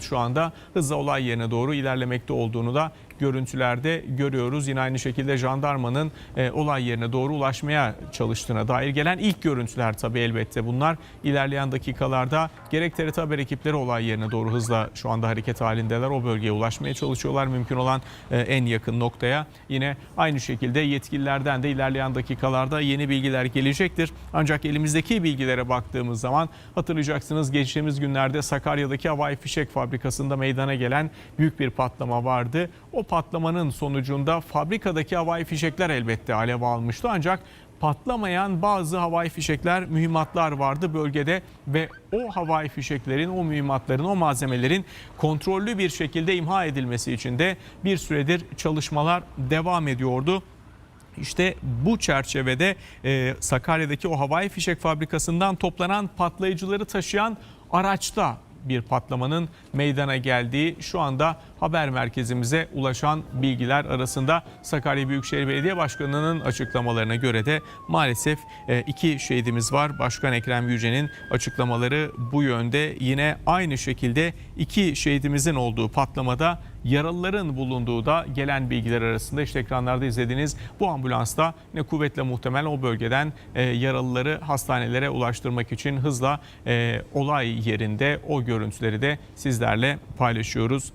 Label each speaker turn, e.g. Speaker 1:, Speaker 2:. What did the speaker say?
Speaker 1: şu anda hızla olay yerine doğru ilerlemekte olduğunu da görüntülerde görüyoruz. Yine aynı şekilde jandarmanın e, olay yerine doğru ulaşmaya çalıştığına dair gelen ilk görüntüler tabii elbette bunlar. İlerleyen dakikalarda gerek TRT haber ekipleri olay yerine doğru hızla şu anda hareket halindeler. O bölgeye ulaşmaya çalışıyorlar mümkün olan e, en yakın noktaya. Yine aynı şekilde yetkililerden de ilerleyen dakikalarda yeni bilgiler gelecektir. Ancak elimizdeki bilgilere baktığımız zaman hatırlayacaksınız geçtiğimiz günlerde Sakarya'daki havai fişek fabrikasında meydana gelen büyük bir patlama vardı. O patlamanın sonucunda fabrikadaki havai fişekler elbette alev almıştı ancak patlamayan bazı havai fişekler, mühimmatlar vardı bölgede ve o havai fişeklerin, o mühimmatların, o malzemelerin kontrollü bir şekilde imha edilmesi için de bir süredir çalışmalar devam ediyordu. İşte bu çerçevede e, Sakarya'daki o havai fişek fabrikasından toplanan patlayıcıları taşıyan araçta bir patlamanın meydana geldiği şu anda haber merkezimize ulaşan bilgiler arasında Sakarya Büyükşehir Belediye Başkanı'nın açıklamalarına göre de maalesef e, iki şehidimiz var. Başkan Ekrem Yüce'nin açıklamaları bu yönde. Yine aynı şekilde iki şehidimizin olduğu patlamada yaralıların bulunduğu da gelen bilgiler arasında işte ekranlarda izlediğiniz bu ambulansta yine kuvvetle muhtemel o bölgeden e, yaralıları hastanelere ulaştırmak için hızla e, olay yerinde o görüntüleri de sizlerle paylaşıyoruz.